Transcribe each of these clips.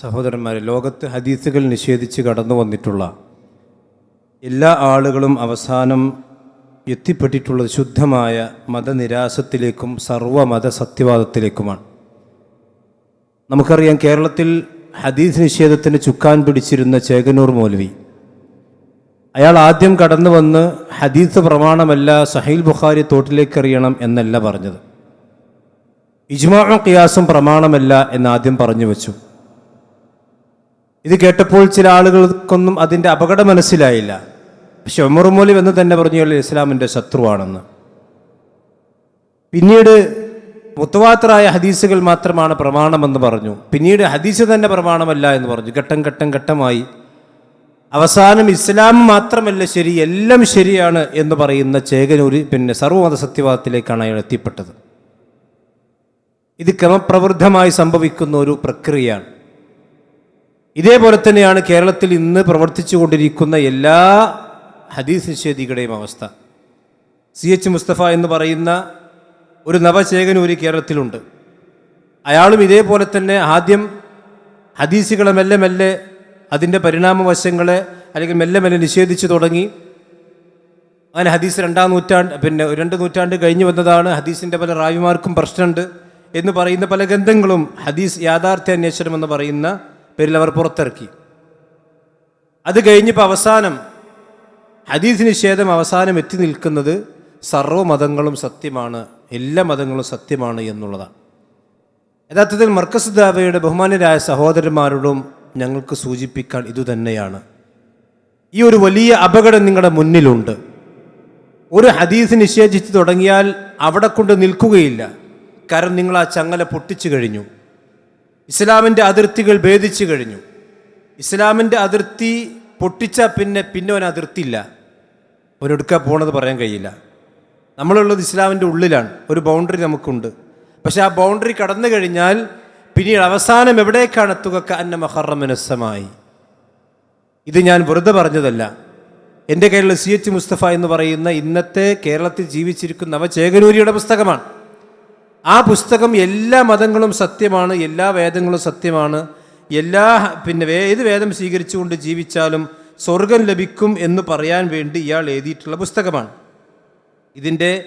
സഹോദരന്മാരെ ലോകത്ത് ഹദീസുകൾ നിഷേധിച്ച് കടന്നു വന്നിട്ടുള്ള എല്ലാ ആളുകളും അവസാനം എത്തിപ്പെട്ടിട്ടുള്ളത് ശുദ്ധമായ മതനിരാശത്തിലേക്കും സർവമത സത്യവാദത്തിലേക്കുമാണ്. നമുക്കറിയാം കേരളത്തിൽ ഹദീസ് നിഷേധത്തിന് ചുക്കാൻ പിടിച്ചിരുന്ന ചേകനൂർ മൗലവി. അയാൾ ആദ്യം കടന്നു വന്ന് ഹദീസ് പ്രമാണമല്ല സഹീൽ ബുഖാരി തോട്ടിലേക്ക് അറിയണം എന്നല്ല പറഞ്ഞത്. ഇജ്മാ ഖിയാസും പ്രമാണമല്ല എന്നാദ്യം പറഞ്ഞു വെച്ചു. ഇത് കേട്ടപ്പോൾ ചില ആളുകൾക്കൊന്നും അതിന്റെ അപകടം മനസ്സിലായില്ല. പക്ഷെ ഉമർ എന്ന് തന്നെ പറഞ്ഞു ഇസ്ലാമിന്റെ ശത്രുവാണെന്ന്. പിന്നീട് മുത്തവാത്തറായ ഹദീസുകൾ മാത്രമാണ് പ്രമാണമെന്ന് പറഞ്ഞു. പിന്നീട് ഹദീസ് തന്നെ പ്രമാണമല്ല എന്ന് പറഞ്ഞു. ഘട്ടം ഘട്ടം ഘട്ടമായി. അവസാനം ഇസ്ലാം മാത്രമല്ല ശരി എല്ലാം ശരിയാണ് എന്ന് പറയുന്ന ചേകനൂര് പിന്നെ സർവമത സത്യവാദത്തിലേക്കാണ് അയാൾ എത്തിപ്പെട്ടത്. ഇത് ക്രമപ്രവൃദ്ധമായി സംഭവിക്കുന്ന ഒരു പ്രക്രിയയാണ്. ഇതേപോലെ തന്നെയാണ് കേരളത്തിൽ ഇന്ന് പ്രവർത്തിച്ചു കൊണ്ടിരിക്കുന്ന എല്ലാ ഹദീസ് നിഷേധികളുടെയും അവസ്ഥ. സി എച്ച് മുസ്തഫ എന്ന് പറയുന്ന ഒരു നവചേകനൂരി കേരളത്തിലുണ്ട്. അയാളും ഇതേപോലെ തന്നെ ആദ്യം ഹദീസുകളെ മെല്ലെ മെല്ലെ അതിന്റെ പരിണാമവശങ്ങളെ അല്ലെങ്കിൽ മെല്ലെ മെല്ലെ നിഷേധിച്ചു തുടങ്ങി. അങ്ങനെ ഹദീസ് രണ്ടാം നൂറ്റാണ്ട് പിന്നെ രണ്ട് നൂറ്റാണ്ട് കഴിഞ്ഞു വന്നതാണ്. ഹദീസിന്റെ പല റാവിമാർക്കും പ്രശ്നമുണ്ട് എന്ന് പറയുന്ന പല ഗ്രന്ഥങ്ങളും ഹദീസ് യാഥാർത്ഥ്യ അന്വേഷണം എന്ന് പറയുന്ന പേരിൽ അവർ പുറത്തിറക്കി. അത് കഴിഞ്ഞപ്പോൾ അവസാനം ഹദീസ് നിഷേധം അവസാനം എത്തി നിൽക്കുന്നത് സർവ മതങ്ങളും സത്യമാണ് എല്ലാ മതങ്ങളും സത്യമാണ് എന്നുള്ളതാണ്. യഥാർത്ഥത്തിൽ മർക്കസ് ദാവയുടെ ബഹുമാനരായ സഹോദരന്മാരോടും ഞങ്ങൾക്ക് സൂചിപ്പിക്കാൻ ഇതുതന്നെയാണ് ഈ ഒരു വലിയ അപകടം നിങ്ങളുടെ മുന്നിലുണ്ട്. ഒരു ഹദീസ് നിഷേധിച്ച് തുടങ്ങിയാൽ അവിടെ കൊണ്ട് നിൽക്കുകയില്ല. കാരണം നിങ്ങൾ ആ ചങ്ങല പൊട്ടിച്ചു കഴിഞ്ഞു. ഇസ്ലാമിന്റെ അതിർത്തികൾ ഭേദിച്ചു കഴിഞ്ഞു. ഇസ്ലാമിന്റെ അതിർത്തി പൊട്ടിച്ച പിന്നെ പിന്നെ അവൻ അതിർത്തിയില്ല. ഒരെടുക്കാൻ പോണത് പറയാൻ കഴിയില്ല. നമ്മളുള്ളത് ഇസ്ലാമിന്റെ ഉള്ളിലാണ്. ഒരു ബൗണ്ടറി നമുക്കുണ്ട്. പക്ഷെ ആ ബൗണ്ടറി കടന്നു കഴിഞ്ഞാൽ പിന്നീട് അവസാനം എവിടേക്കാണ് എത്തുക അന്ന മഹറമനസ്സമായി ഇത് ഞാൻ വെറുതെ പറഞ്ഞതല്ല. എന്റെ കയ്യിലുള്ള സി എച്ച് മുസ്തഫ എന്ന് പറയുന്ന ഇന്നത്തെ കേരളത്തിൽ ജീവിച്ചിരിക്കുന്ന അവ ചേകനൂരിയുടെ പുസ്തകമാണ്. ആ പുസ്തകം എല്ലാ മതങ്ങളും സത്യമാണ് എല്ലാ വേദങ്ങളും സത്യമാണ്. എല്ലാ പിന്നെ ഏത് വേദം സ്വീകരിച്ചുകൊണ്ട് ജീവിച്ചാലും സ്വർഗം ലഭിക്കും എന്ന് പറയാൻ വേണ്ടി ഇയാൾ എഴുതിയിട്ടുള്ള പുസ്തകമാണ്. ഇതിന്റെ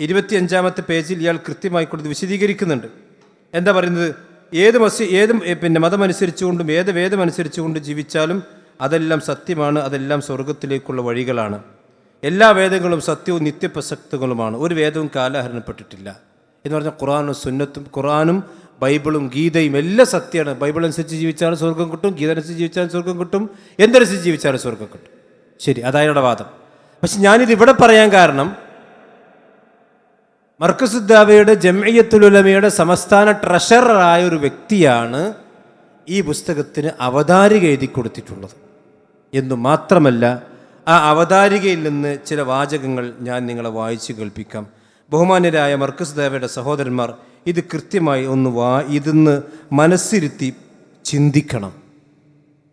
ഇരുപത്തിയഞ്ചാമത്തെ പേജിൽ ഇയാൾ കൃത്യമായി കൊടുത്ത് വിശദീകരിക്കുന്നുണ്ട്. എന്താ പറയുന്നത്? ഏത് മസി ഏത് പിന്നെ മതമനുസരിച്ചുകൊണ്ടും ഏത് വേദമനുസരിച്ചുകൊണ്ട് ജീവിച്ചാലും അതെല്ലാം സത്യമാണ് അതെല്ലാം സ്വർഗത്തിലേക്കുള്ള വഴികളാണ്. എല്ലാ വേദങ്ങളും സത്യവും നിത്യപ്രസക്തങ്ങളുമാണ്. ഒരു വേദവും കാലഹരണപ്പെട്ടിട്ടില്ല. എന്ന് പറഞ്ഞാൽ ഖുറാനും സുന്നത്തും ഖുറാനും ബൈബിളും ഗീതയും എല്ലാം സത്യമാണ്. ബൈബിൾ അനുസരിച്ച് ജീവിച്ചാലും സ്വർഗം കിട്ടും ഗീത അനുസരിച്ച് ജീവിച്ചാലും സ്വർഗം കിട്ടും എന്തനുസരിച്ച് ജീവിച്ചാലും സ്വർഗം കിട്ടും. ശരി അതായത് വാദം. പക്ഷെ ഞാനിത് ഇവിടെ പറയാൻ കാരണം മർക്കസുദ്ദാബയുടെ ജമയത്തുലുലമയുടെ സംസ്ഥാന ട്രഷററായ ഒരു വ്യക്തിയാണ് ഈ പുസ്തകത്തിന് അവതാരിക എഴുതി കൊടുത്തിട്ടുള്ളത്. എന്നു മാത്രമല്ല ആ അവതാരികയിൽ നിന്ന് ചില വാചകങ്ങൾ ഞാൻ നിങ്ങളെ വായിച്ചു കേൾപ്പിക്കാം. ബഹുമാന്യരായ മർക്കസ് ദേവയുടെ സഹോദരന്മാർ ഇത് കൃത്യമായി ഒന്ന് വാ ഇതിന്ന് മനസ്സിരുത്തി ചിന്തിക്കണം.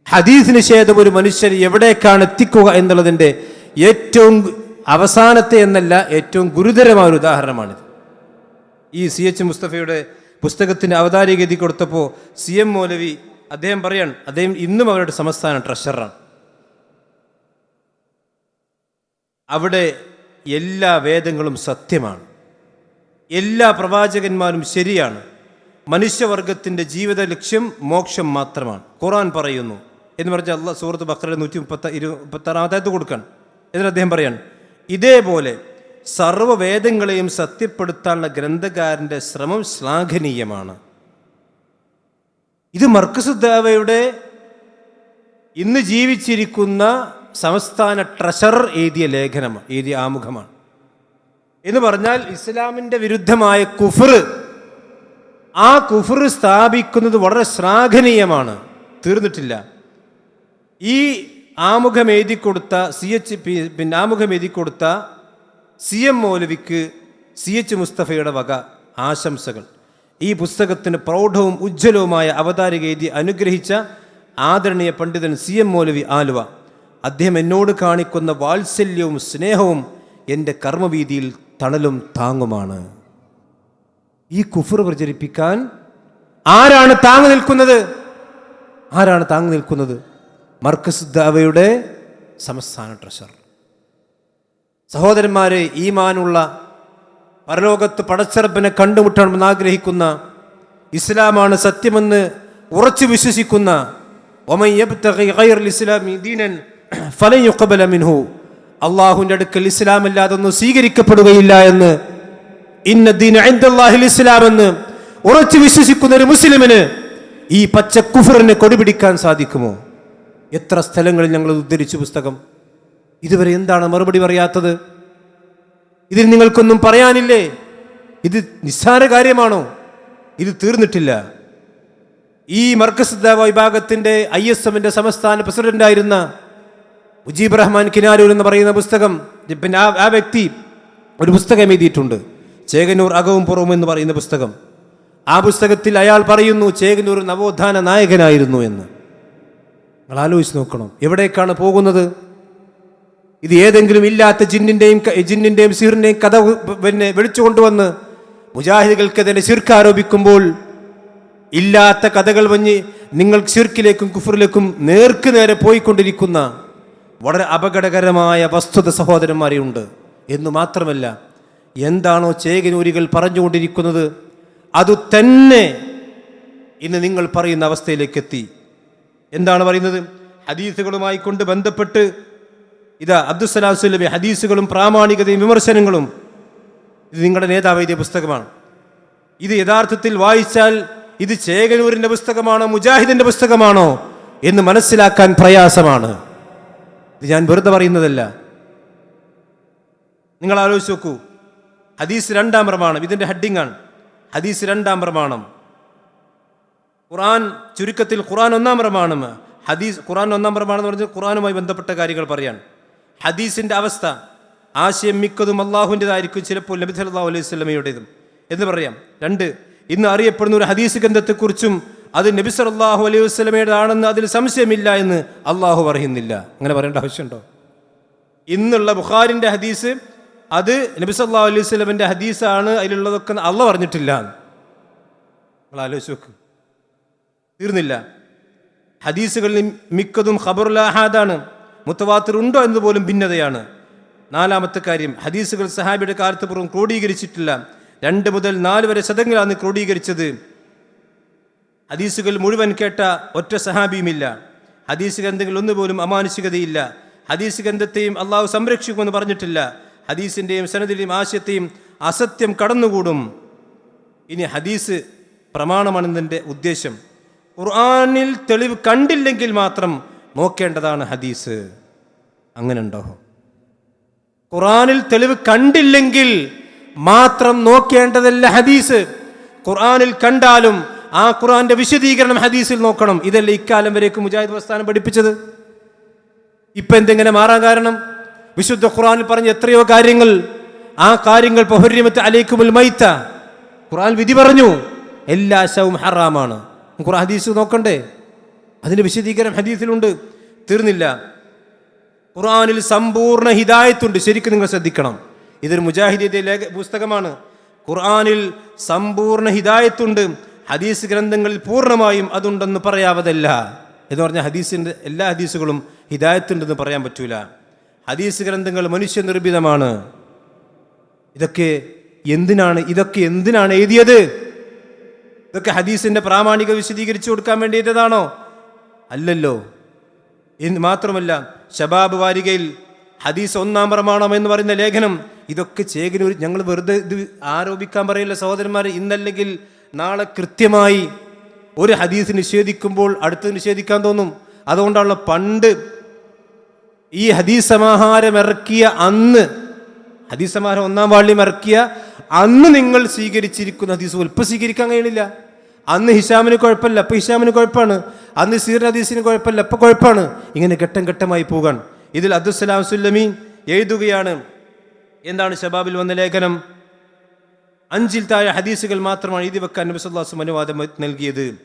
ഹദീസ് നിഷേധം ഒരു മനുഷ്യൻ എവിടേക്കാണ് എത്തിക്കുക എന്നുള്ളതിന്റെ ഏറ്റവും അവസാനത്തെ എന്നല്ല ഏറ്റവും ഗുരുതരമായ ഒരു ഉദാഹരണമാണിത്. ഈ സി എച്ച് മുസ്തഫയുടെ പുസ്തകത്തിന് അവതാരിക എഴുതി കൊടുത്തപ്പോൾ സി എം മൗലവി അദ്ദേഹം പറയാൻ അദ്ദേഹം ഇന്നും അവരുടെ സംസ്ഥാന ട്രഷറാണ് അവിടെ എല്ലാ വേദങ്ങളും സത്യമാണ്. എല്ലാ പ്രവാചകന്മാരും ശരിയാണ്. മനുഷ്യവർഗത്തിന്റെ ജീവിത ലക്ഷ്യം മോക്ഷം മാത്രമാണ്. ഖുറാൻ പറയുന്നു എന്ന് പറഞ്ഞാൽ അള്ളാഹ് സുഹൃത്ത് ബക്രയുടെ നൂറ്റി മുപ്പത്ത ഇരു മുപ്പത്താറാമത്തായത് കൊടുക്കാൻ. എന്നിട്ട് അദ്ദേഹം പറയാണ് ഇതേപോലെ സർവവേദങ്ങളെയും സത്യപ്പെടുത്താനുള്ള ഗ്രന്ഥകാരന്റെ ശ്രമം ശ്ലാഘനീയമാണ്. ഇത് മർക്കസുദ്ദാവയുടെ ഇന്ന് ജീവിച്ചിരിക്കുന്ന സംസ്ഥാന ട്രഷർ എഴുതിയ ലേഖനമാണ് എഴുതിയ ആമുഖമാണ്. എന്ന് പറഞ്ഞാൽ ഇസ്ലാമിന്റെ വിരുദ്ധമായ കുഫർ ആ കുഫർ സ്ഥാപിക്കുന്നത് വളരെ ശ്ലാഘനീയമാണ് തീർന്നിട്ടില്ല. ഈ ആമുഖം എഴുതി കൊടുത്ത സി എച്ച് പി പിന്നെ ആമുഖം എഴുതി കൊടുത്ത സി എം മൗലവിക്ക് സി എച്ച് മുസ്തഫയുടെ വക ആശംസകൾ. ഈ പുസ്തകത്തിന് പ്രൗഢവും ഉജ്ജ്വലവുമായ അവതാരിക എഴുതി അനുഗ്രഹിച്ച ആദരണീയ പണ്ഡിതൻ സി എം മൗലവി ആലുവ. അദ്ദേഹം എന്നോട് കാണിക്കുന്ന വാത്സല്യവും സ്നേഹവും എന്റെ കർമ്മവീതിയിൽ തണലും താങ്ങുമാണ്. ഈ കുഫർ പ്രചരിപ്പിക്കാൻ ആരാണ് താങ്ങു നിൽക്കുന്നത്? ആരാണ് താങ്ങി നിൽക്കുന്നത്? മർക്കസ് ദാവയുടെ സംസ്ഥാന ട്രഷറർ. സഹോദരന്മാരെ ഈമാനുള്ള പരലോകത്ത് പടച്ചെറുപ്പിനെ കണ്ടുമുട്ടണമെന്ന് ആഗ്രഹിക്കുന്ന ഇസ്ലാമാണ് സത്യമെന്ന് ഉറച്ചു വിശ്വസിക്കുന്ന ഒമൻ ഇസ്ലാമി ദീനൻ ഫലൻ യുഖബല മിൻഹു. അള്ളാഹുവിന്റെ അടുക്കൽ ഇസ്ലാം ഒന്നും സ്വീകരിക്കപ്പെടുകയില്ല എന്ന്. ഇന്ന ദീന ഇൻദല്ലാഹിൽ ഇസ്ലാം എന്ന് ഉറച്ചു വിശ്വസിക്കുന്ന ഒരു മുസ്ലിമിന് ഈ പച്ച കുഫറിനെ കൊടിപിടിക്കാൻ സാധിക്കുമോ? എത്ര സ്ഥലങ്ങളിൽ ഞങ്ങൾ ഉദ്ധരിച്ചു പുസ്തകം? ഇതുവരെ എന്താണ് മറുപടി പറയാത്തത്? ഇതിൽ നിങ്ങൾക്കൊന്നും പറയാനില്ലേ? ഇത് നിസ്സാര കാര്യമാണോ? ഇത് തീർന്നിട്ടില്ല. ഈ മർക്കസ് വിഭാഗത്തിന്റെ ഐ എസ് എമ്മിന്റെ സംസ്ഥാന പ്രസിഡന്റായിരുന്ന മുജീബ് റഹ്മാൻ കിനാരൂർ എന്ന് പറയുന്ന പുസ്തകം പിന്നെ ആ ആ വ്യക്തി ഒരു പുസ്തകം എഴുതിയിട്ടുണ്ട്. ചേകനൂർ അകവും പുറവും എന്ന് പറയുന്ന പുസ്തകം. ആ പുസ്തകത്തിൽ അയാൾ പറയുന്നു ചേകനൂർ നവോത്ഥാന നായകനായിരുന്നു എന്ന്. നിങ്ങൾ ആലോചിച്ച് നോക്കണം എവിടേക്കാണ് പോകുന്നത്? ഇത് ഏതെങ്കിലും ഇല്ലാത്ത ജിന്നിന്റെയും ജിന്നിന്റെയും സീറിന്റെയും കഥ പിന്നെ വിളിച്ചു കൊണ്ടുവന്ന് മുജാഹിദുകൾക്കെതിരെ ശിർക്ക് ആരോപിക്കുമ്പോൾ ഇല്ലാത്ത കഥകൾ വഞ്ഞ് നിങ്ങൾ ശിർക്കിലേക്കും കുഫറിലേക്കും നേർക്കു നേരെ പോയിക്കൊണ്ടിരിക്കുന്ന വളരെ അപകടകരമായ വസ്തുത സഹോദരന്മാരെ ഉണ്ട് എന്ന് മാത്രമല്ല എന്താണോ ചേകനൂരികൾ പറഞ്ഞുകൊണ്ടിരിക്കുന്നത് അത് തന്നെ ഇന്ന് നിങ്ങൾ പറയുന്ന അവസ്ഥയിലേക്ക് എത്തി എന്താണ് പറയുന്നത്? ഹദീസുകളുമായി കൊണ്ട് ബന്ധപ്പെട്ട് ഇതാ അബ്ദുസലാം സുലഭി ഹദീസുകളും പ്രാമാണികതയും വിമർശനങ്ങളും. ഇത് നിങ്ങളുടെ നേതാവ് എഴുതിയ പുസ്തകമാണ്. ഇത് യഥാർത്ഥത്തിൽ വായിച്ചാൽ ഇത് ചേകനൂരിന്റെ പുസ്തകമാണോ മുജാഹിദിന്റെ പുസ്തകമാണോ എന്ന് മനസ്സിലാക്കാൻ പ്രയാസമാണ്. ഇത് ഞാൻ വെറുതെ പറയുന്നതല്ല. നിങ്ങൾ ആലോചിച്ച് നോക്കൂ. ഹദീസ് രണ്ടാം പ്രമാണം ഇതിന്റെ ആണ്. ഹദീസ് രണ്ടാം പ്രമാണം. ഖുറാൻ ചുരുക്കത്തിൽ ഖുറാൻ ഒന്നാം പ്രമാണം. ഹദീസ് ഖുറാൻ ഒന്നാം പ്രമാണം എന്ന് പറഞ്ഞാൽ ഖുറാനുമായി ബന്ധപ്പെട്ട കാര്യങ്ങൾ പറയാൻ ഹദീസിന്റെ അവസ്ഥ ആശയം മിക്കതും അള്ളാഹുവിന്റെതായിരിക്കും ചിലപ്പോൾ നബി സല്ലല്ലാഹു അലൈഹി സ്വലമയുടേതും എന്ന് പറയാം. രണ്ട് ഇന്ന് അറിയപ്പെടുന്ന ഒരു ഹദീസ് ഗ്രന്ഥത്തെക്കുറിച്ചും അത് നബി സല്ലല്ലാഹു അലൈഹി വസ്ലമയുടേതാണെന്ന് അതിൽ സംശയമില്ല എന്ന് അള്ളാഹു പറയുന്നില്ല. അങ്ങനെ പറയേണ്ട ആവശ്യമുണ്ടോ? ഇന്നുള്ള ബുഖാരിന്റെ ഹദീസ് അത് നബി സല്ലല്ലാഹു അലൈഹി വസ്ലമിന്റെ ഹദീസാണ് അതിലുള്ളതൊക്കെ അള്ള പറഞ്ഞിട്ടില്ല നിങ്ങൾ ആലോചിച്ച് നോക്ക്. തീർന്നില്ല. ഹദീസുകളിൽ മിക്കതും ഖബറുലാഹാദാണ് മുത്തവാത്തർ ഉണ്ടോ എന്ന് പോലും ഭിന്നതയാണ്. നാലാമത്തെ കാര്യം ഹദീസുകൾ സഹാബിയുടെ കാലത്ത് പൂർവം ക്രോഡീകരിച്ചിട്ടില്ല. രണ്ട് മുതൽ നാല് വരെ ശതങ്ങളാണ് ക്രോഡീകരിച്ചത്. ഹദീസുകൾ മുഴുവൻ കേട്ട ഒറ്റ സഹാബിയുമില്ല. ഹദീസ് ഗ്രന്ഥങ്ങൾ ഒന്നുപോലും അമാനുഷികതയില്ല. ഹദീസ് ഗ്രന്ഥത്തെയും അള്ളാഹു സംരക്ഷിക്കുമെന്ന് പറഞ്ഞിട്ടില്ല. ഹദീസിന്റെയും സനദിന്റെയും ആശയത്തെയും അസത്യം കടന്നുകൂടും. ഇനി ഹദീസ് പ്രമാണമാണെന്നതിന്റെ ഉദ്ദേശം. ഖുർആാനിൽ തെളിവ് കണ്ടില്ലെങ്കിൽ മാത്രം നോക്കേണ്ടതാണ് ഹദീസ്. അങ്ങനെ ഉണ്ടോ ഖുർആനിൽ തെളിവ് കണ്ടില്ലെങ്കിൽ മാത്രം നോക്കേണ്ടതല്ല ഹദീസ്. ഖുർആാനിൽ കണ്ടാലും ആ ഖുറാന്റെ വിശദീകരണം ഹദീസിൽ നോക്കണം. ഇതല്ലേ ഇക്കാലം വരേക്ക് മുജാഹിദ് പ്രസ്ഥാനം പഠിപ്പിച്ചത്? ഇപ്പൊ എന്തെങ്ങനെ മാറാൻ കാരണം? വിശുദ്ധ ഖുറാനിൽ പറഞ്ഞ എത്രയോ കാര്യങ്ങൾ. ആ കാര്യങ്ങൾ പഹുര്യമത്ത് അലൈക്കുമുൽ മൈത്ത. ഖുറാൻ വിധി പറഞ്ഞു. എല്ലാ ശവും ഹറാമാണ്. ഖുറാൻ ഹദീസ് നോക്കണ്ടേ? അതിന്റെ വിശദീകരണം ഹദീസിലുണ്ട്. തീർന്നില്ല. ഖുറാനിൽ സമ്പൂർണ ഹിദായത്തുണ്ട്. ശരിക്കും നിങ്ങൾ ശ്രദ്ധിക്കണം. ഇതൊരു മുജാഹിദിയുടെ പുസ്തകമാണ്. ഖുർആാനിൽ സമ്പൂർണ ഹിദായത്തുണ്ട്. ഹദീസ് ഗ്രന്ഥങ്ങളിൽ പൂർണമായും അതുണ്ടെന്ന് പറയാവതല്ല. എന്ന് പറഞ്ഞാൽ ഹദീസിന്റെ എല്ലാ ഹദീസുകളും ഹിദായത്തുണ്ടെന്ന് പറയാൻ പറ്റൂല. ഹദീസ് ഗ്രന്ഥങ്ങൾ മനുഷ്യനിർമ്മിതമാണ് ഇതൊക്കെ എന്തിനാണ് ഇതൊക്കെ എന്തിനാണ് എഴുതിയത്? ഇതൊക്കെ ഹദീസിന്റെ പ്രാമാണിക വിശദീകരിച്ചു കൊടുക്കാൻ വേണ്ടി എഴുതിയതാണോ അല്ലല്ലോ. എന്ന് മാത്രമല്ല ഷബാബ് വാരികയിൽ ഹദീസ് ഒന്നാം പ്രമാണം എന്ന് പറയുന്ന ലേഖനം ഇതൊക്കെ ചേകനൂർ ഞങ്ങൾ വെറുതെ ഇത് ആരോപിക്കാൻ പറയില്ല സഹോദരന്മാർ ഇന്നല്ലെങ്കിൽ നാളെ കൃത്യമായി ഒരു ഹദീസ് നിഷേധിക്കുമ്പോൾ അടുത്ത് നിഷേധിക്കാൻ തോന്നും. അതുകൊണ്ടാണല്ലോ പണ്ട് ഈ ഹദീസ് സമാഹാരം ഇറക്കിയ അന്ന് ഹദീസ് സമാഹാരം ഒന്നാം വാള്യം ഇറക്കിയ അന്ന് നിങ്ങൾ സ്വീകരിച്ചിരിക്കുന്ന ഹദീസ് ഇപ്പം സ്വീകരിക്കാൻ കഴിയണില്ല. അന്ന് ഹിഷാമിന് കുഴപ്പമില്ല അപ്പം ഹിഷാമിന് കുഴപ്പമാണ്. അന്ന് സീർ ഹദീസിന് കുഴപ്പമില്ല അപ്പം കുഴപ്പമാണ്. ഇങ്ങനെ ഘട്ടം ഘട്ടമായി പോകാൻ ഇതിൽ അബ്ദുസ്സലാം സുല്ലമി എഴുതുകയാണ് എന്താണ് ഷബാബിൽ വന്ന ലേഖനം? അഞ്ചിൽ താഴെ ഹദീസുകൾ മാത്രമാണ് എഴുതി വെക്കാൻ നബി സല്ലാസ് അനുവാദം നൽകിയത്.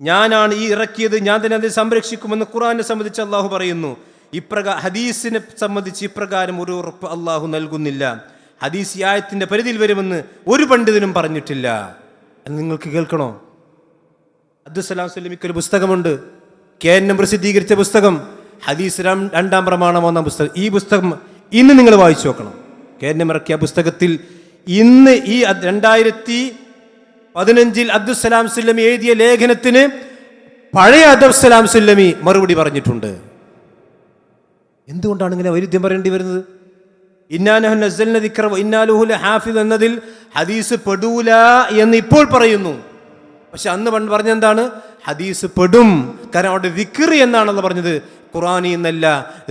ഞാനാണ് ഈ ഇറക്കിയത് ഞാൻ തന്നെ അതിനെ സംരക്ഷിക്കുമെന്ന് ഖുറാനെ സംബന്ധിച്ച് അള്ളാഹു പറയുന്നു. ഇപ്രകാ ഹദീസിനെ സംബന്ധിച്ച് ഇപ്രകാരം ഒരു ഉറപ്പ് അള്ളാഹു നൽകുന്നില്ല. ഹദീസ് ഈ ആയത്തിന്റെ പരിധിയിൽ വരുമെന്ന് ഒരു പണ്ഡിതനും പറഞ്ഞിട്ടില്ല. നിങ്ങൾക്ക് കേൾക്കണോ? അബ്ദുസലാം സ്വലമിക്ക് ഒരു പുസ്തകമുണ്ട്. കെ എൻ പ്രസിദ്ധീകരിച്ച പുസ്തകം. ഹദീസ് രണ്ടാം പ്രമാണം വന്ന പുസ്തകം. ഈ പുസ്തകം ഇന്ന് നിങ്ങൾ വായിച്ചു നോക്കണം. കെ എൻ എം ഇറക്കിയ പുസ്തകത്തിൽ ഇന്ന് ഈ രണ്ടായിരത്തി പതിനഞ്ചിൽ അബ്ദുസലാം സുല്ലമി എഴുതിയ ലേഖനത്തിന് പഴയ അബ്ദുസലാം സുല്ലമി മറുപടി പറഞ്ഞിട്ടുണ്ട്. എന്തുകൊണ്ടാണ് ഇങ്ങനെ വൈരുദ്ധ്യം പറയേണ്ടി വരുന്നത്? ഇന്നാനഹു നസ്സൽന ദിക്റ വ ഇന്നാലുഹു ലഹാഫിദ് എന്നതിൽ ഹദീസ് പെടൂല എന്ന് ഇപ്പോൾ പറയുന്നു. പക്ഷെ അന്ന് പണ്ട് പറഞ്ഞെന്താണ് ഹദീസ് പെടും. കാരണം അവിടെ ദിക്ർ എന്നാണല്ലോ പറഞ്ഞത്. ഖുറാനി എന്നല്ല.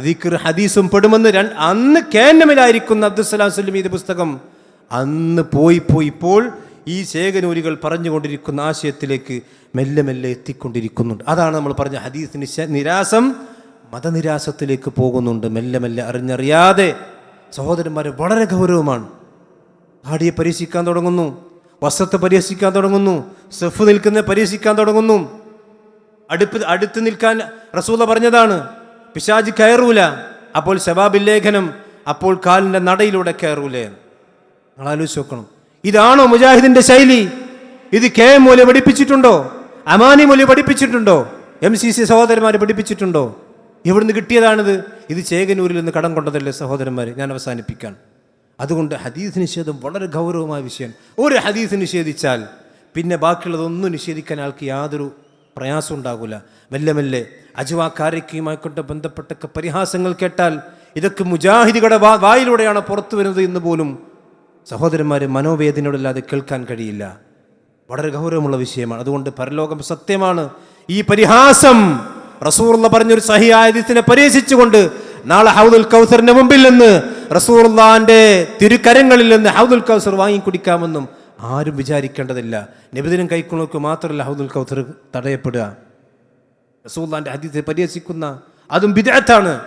ദിക്ർ ഹദീസും പെടുമെന്ന് അന്ന് കേന്നമിലായിരിക്കുന്ന അബ്ദുസലാം സുല്ലമി ഇത് പുസ്തകം അന്ന് പോയി പോയി ഇപ്പോൾ ഈ ശേഖനൂരികൾ പറഞ്ഞുകൊണ്ടിരിക്കുന്ന ആശയത്തിലേക്ക് മെല്ലെ മെല്ലെ എത്തിക്കൊണ്ടിരിക്കുന്നുണ്ട്. അതാണ് നമ്മൾ പറഞ്ഞ ഹദീസ് നിരാസം മതനിരാസത്തിലേക്ക് പോകുന്നുണ്ട്. മെല്ലെ മെല്ലെ അറിഞ്ഞറിയാതെ സഹോദരന്മാരെ വളരെ ഗൗരവമാണ്. ആടിയെ പരീക്ഷിക്കാൻ തുടങ്ങുന്നു. വസ്ത്രത്തെ പരിഹസിക്കാൻ തുടങ്ങുന്നു. സെഫ് നിൽക്കുന്ന പരിഹസിക്കാൻ തുടങ്ങുന്നു. അടുപ്പ് അടുത്ത് നിൽക്കാൻ റസൂല പറഞ്ഞതാണ്. പിശാജ് കയറൂല. അപ്പോൾ ശബാബിലേഖനം അപ്പോൾ കാലിന്റെ നടയിലൂടെ കയറൂലേ നിങ്ങൾ ആലോചിച്ച് നോക്കണം. ഇതാണോ മുജാഹിദിന്റെ ശൈലി? ഇത് കെ എം മൂല്യ പഠിപ്പിച്ചിട്ടുണ്ടോ? അമാനി മൂല്യ പഠിപ്പിച്ചിട്ടുണ്ടോ? എം സി സി സഹോദരന്മാരെ പഠിപ്പിച്ചിട്ടുണ്ടോ? എവിടുന്ന് കിട്ടിയതാണിത്? ഇത് ചേകനൂരിൽ നിന്ന് കടം കൊണ്ടതല്ലേ സഹോദരന്മാർ ഞാൻ അവസാനിപ്പിക്കാൻ അതുകൊണ്ട് ഹദീസ് നിഷേധം വളരെ ഗൗരവമായ വിഷയം. ഒരു ഹദീസ് നിഷേധിച്ചാൽ പിന്നെ ബാക്കിയുള്ളതൊന്നും നിഷേധിക്കാൻ ആൾക്ക് യാതൊരു പ്രയാസം ഉണ്ടാകില്ല മെല്ലെ മെല്ലെ അജുവാക്കാരയ്ക്കുമായിക്കൊണ്ട് ബന്ധപ്പെട്ടൊക്കെ പരിഹാസങ്ങൾ കേട്ടാൽ ഇതൊക്കെ മുജാഹിദികളുടെ വായിലൂടെയാണ് പുറത്തു വരുന്നത് എന്ന് പോലും സഹോദരന്മാരെ മനോവേദനയോടല്ലാതെ കേൾക്കാൻ കഴിയില്ല. വളരെ ഗൗരവമുള്ള വിഷയമാണ്. അതുകൊണ്ട് പരലോകം സത്യമാണ്. ഈ പരിഹാസം റസൂർള്ള പറഞ്ഞൊരു സഹിയായതിനെ പരിഹസിച്ചുകൊണ്ട് നാളെ ഹൗദുൽ കൗസറിന്റെ മുമ്പിൽ നിന്ന് റസൂർല്ലാന്റെ തിരുക്കരങ്ങളിൽ നിന്ന് ഹൗദുൽ കൗസർ വാങ്ങിക്കുടിക്കാമെന്നും ആരും വിചാരിക്കേണ്ടതില്ല. നിബിദിനം കൈക്കൊള്ളക്ക് മാത്രമല്ല ഹൗദുൽ കൗസർ തടയപ്പെടുക. റസൂല്ലാന്റെ ഹദീസിനെ പരിഹസിക്കുന്ന അതും ബിദഅത്താണ്.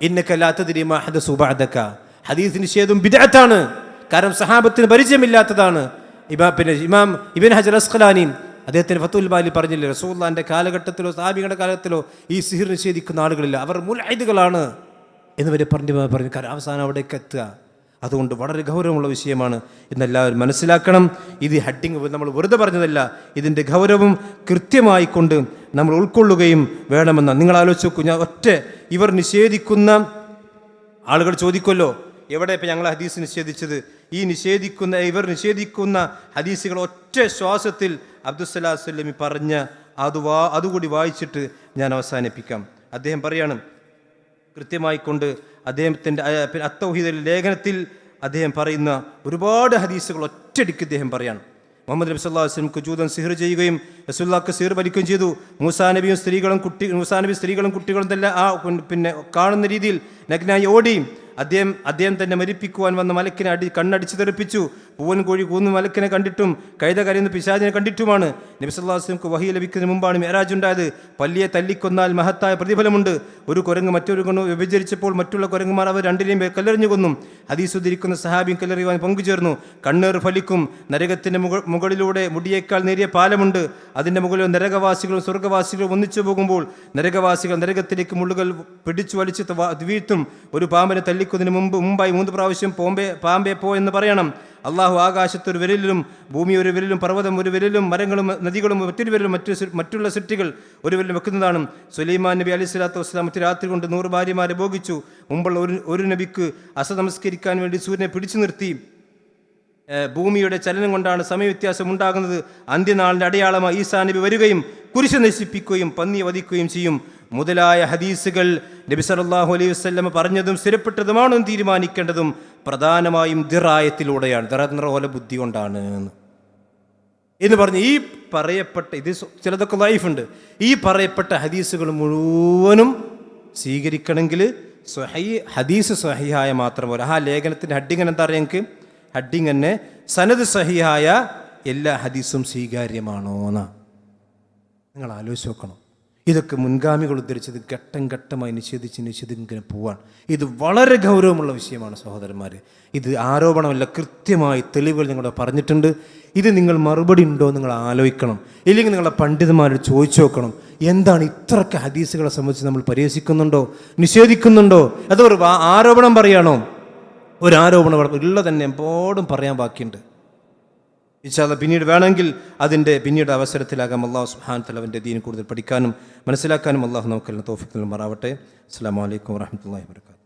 ഇന്നക്കല്ലാത്തതിരിമാഹദസുബഅദക ഹദീസ് നിഷേധം ബിദഅത്താണ്. കാരണം സഹാബത്തിന് പരിചയമില്ലാത്തതാണ്. ഇമാ പിന്നെ ഇമാം ഇബിൻ ഹജർ അസ്ഖലാനിയും അദ്ദേഹത്തിന് ഫത്തുൽ ബാലി പറഞ്ഞില്ലേ റസൂല്ലാന്റെ കാലഘട്ടത്തിലോ സാബികളുടെ കാലത്തിലോ ഈ സിഹിർ നിഷേധിക്കുന്ന ആളുകളില്ല. അവർ മുലൈദുകളാണ് എന്നിവരെ പറഞ്ഞു പറഞ്ഞു. കാരണം അവസാനം അവിടേക്ക് എത്തുക. അതുകൊണ്ട് വളരെ ഗൗരവമുള്ള വിഷയമാണ്. ഇന്നെല്ലാവരും മനസ്സിലാക്കണം. ഇത് ഹഡിങ് നമ്മൾ വെറുതെ പറഞ്ഞതല്ല. ഇതിന്റെ ഗൗരവം കൃത്യമായി കൊണ്ട് നമ്മൾ ഉൾക്കൊള്ളുകയും വേണമെന്ന് നിങ്ങൾ ആലോചിച്ച് ഞാൻ ഒറ്റ ഇവർ നിഷേധിക്കുന്ന ആളുകൾ ചോദിക്കുമല്ലോ. എവിടെ ഇപ്പം ഞങ്ങൾ ഹദീസ് നിഷേധിച്ചത്? ഈ നിഷേധിക്കുന്ന ഇവർ നിഷേധിക്കുന്ന ഹദീസുകൾ ഒറ്റ ശ്വാസത്തിൽ അബ്ദുസലാസ്വല്ലമി പറഞ്ഞ അത് വാ അതുകൂടി വായിച്ചിട്ട് ഞാൻ അവസാനിപ്പിക്കാം. അദ്ദേഹം പറയാണ് കൃത്യമായി കൊണ്ട് അദ്ദേഹത്തിന്റെ അത്തൗഹിദ ലേഖനത്തിൽ അദ്ദേഹം പറയുന്ന ഒരുപാട് ഹദീസുകൾ ഒറ്റയടിക്ക് ഇദ്ദേഹം പറയാണ്. മുഹമ്മദ് നബി സല്ലാ ജൂതൻ സിഹർ ചെയ്യുകയും റസുല്ലാക്ക് സീർ ഭരിക്കുകയും ചെയ്തു. മൂസാ നബിയും സ്ത്രീകളും കുട്ടി മൂസാ നബി സ്ത്രീകളും കുട്ടികളും തന്നെ ആ പിന്നെ കാണുന്ന രീതിയിൽ നഗ്നായി ഓടി അദ്ദേഹം അദ്ദേഹം തന്നെ മരിപ്പിക്കുവാൻ വന്ന മലക്കിനെ അടി കണ്ണടിച്ചു തെറിപ്പിച്ചു. പൂവൻ കോഴി കൂന്ന് മലക്കിനെ കണ്ടിട്ടും കൈത കരയുന്ന പിശാചിനെ കണ്ടിട്ടുമാണ്. നബിസല്ലാസ്ലംക്ക് വഹി ലഭിക്കുന്നതിന് മുമ്പാണ് മേരാജ് ഉണ്ടായത്. പല്ലിയെ തല്ലിക്കൊന്നാൽ മഹത്തായ പ്രതിഫലമുണ്ട്. ഒരു കുരങ്ങ് മറ്റൊരു കൊണ്ട് വിഭജിച്ചപ്പോൾ മറ്റുള്ള കുരങ്ങുമാർ അവർ രണ്ടിനെയും കല്ലെറിഞ്ഞു കൊന്നു. ഹദീസുദ്ധരിക്കുന്ന സഹാബിയും കല്ലെറിയുവാൻ പങ്കുചേർന്നു. കണ്ണേർ ഫലിക്കും. നരകത്തിന്റെ മുക- മുകളിലൂടെ മുടിയേക്കാൾ നേരിയ പാലമുണ്ട്. അതിന്റെ മുകളിൽ നരകവാസികളും സ്വർഗവാസികളും ഒന്നിച്ചു പോകുമ്പോൾ നരകവാസികൾ നരകത്തിലേക്ക് മുള്ളുകൾ പിടിച്ചു വലിച്ചു വീഴ്ത്തും. ഒരു പാമ്പിനെ തല്ലിക്കുന്നതിന് മുമ്പ് മുമ്പായി മൂന്ന് പ്രാവശ്യം പോമ്പെ പാമ്പെ പോ എന്ന് പറയണം. അള്ളാഹു ആകാശത്ത് ഒരു വിരലിലും ഭൂമി ഒരു വിരലും പർവതം ഒരു വിരലും മരങ്ങളും നദികളും മറ്റൊരു വിരലും മറ്റു മറ്റുള്ള സൃഷ്ടികൾ ഒരു വിരലും വെക്കുന്നതാണ്. സുലൈമാൻ നബി അലി സ്വലാത്തു വസ്സലാം മറ്റു രാത്രി കൊണ്ട് നൂറ് ഭാര്യമാരെ ഭോഗിച്ചു. മുമ്പുള്ള ഒരു ഒരു നബിക്ക് അസതമസ്കരിക്കാൻ വേണ്ടി സൂര്യനെ പിടിച്ചു നിർത്തി. ഭൂമിയുടെ ചലനം കൊണ്ടാണ് സമയവ്യത്യാസം ഉണ്ടാകുന്നത്. അന്ത്യനാളിന്റെ അടയാളമായി ഈസാ നബി വരികയും കുരിശ് നശിപ്പിക്കുകയും പന്നിയെ വധിക്കുകയും ചെയ്യും. മുതലായ ഹദീസുകൾ നബി സല്ലല്ലാഹു അലൈഹി വസല്ലം പറഞ്ഞതും സ്ഥിരപ്പെട്ടതുമാണെന്ന് തീരുമാനിക്കേണ്ടതും പ്രധാനമായും ദിറായത്തിലൂടെയാണ്. ദിറനിറോല ബുദ്ധി കൊണ്ടാണ്. എന്ന്. പറഞ്ഞ് ഈ പറയപ്പെട്ട ഇത് ചിലതൊക്കെ ലൈഫുണ്ട് ഈ പറയപ്പെട്ട ഹദീസുകൾ മുഴുവനും സ്വീകരിക്കണമെങ്കിൽ സ്വഹൈ ഹദീസ് സ്വഹിയായ മാത്രം പോരാ. ആ ലേഖനത്തിന്റെ ഹഡിങ് എന്താ പറയുക എനിക്ക് ഹഡിങ് തന്നെ സനത് സഹിയായ എല്ലാ ഹദീസും സ്വീകാര്യമാണോ എന്നാ നിങ്ങൾ ആലോചിച്ച് നോക്കണം. ഇതൊക്കെ മുൻഗാമികൾ ഉദ്ധരിച്ചത് ഘട്ടം ഘട്ടമായി നിഷേധിച്ച് ഇങ്ങനെ പോവാണ്. ഇത് വളരെ ഗൗരവമുള്ള വിഷയമാണ് സഹോദരന്മാർ ഇത് ആരോപണമല്ല കൃത്യമായി തെളിവുകൾ നിങ്ങളോട് പറഞ്ഞിട്ടുണ്ട്. ഇത് നിങ്ങൾ മറുപടി ഉണ്ടോ നിങ്ങൾ ആലോചിക്കണം. ഇല്ലെങ്കിൽ നിങ്ങളെ പണ്ഡിതന്മാരോട് ചോദിച്ചു നോക്കണം. എന്താണ് ഇത്രയ്ക്ക് ഹദീസുകളെ സംബന്ധിച്ച് നമ്മൾ പരിഹസിക്കുന്നുണ്ടോ? നിഷേധിക്കുന്നുണ്ടോ? അതോ ആരോപണം പറയാണോ? ഒരു ആരോപണം ഉള്ള തന്നെ എപ്പോഴും പറയാൻ ബാക്കിയുണ്ട്. ഇൻഷാല്ല പിന്നീട് വേണമെങ്കിൽ അതിന്റെ പിന്നീട് അവസരത്തിലാകാം അള്ളാഹു സുഹാൻ തലവന്റെ ദീൻ കൂടുതൽ പഠിക്കാനും മനസ്സിലാക്കാനും അള്ളാഹു നമുക്കെല്ലാം തോഫിക്കലും മാറാവട്ടെ അസ്സാം വലൈക്കും വാഹമത്തല്ലാ വാബർക്കാത്തു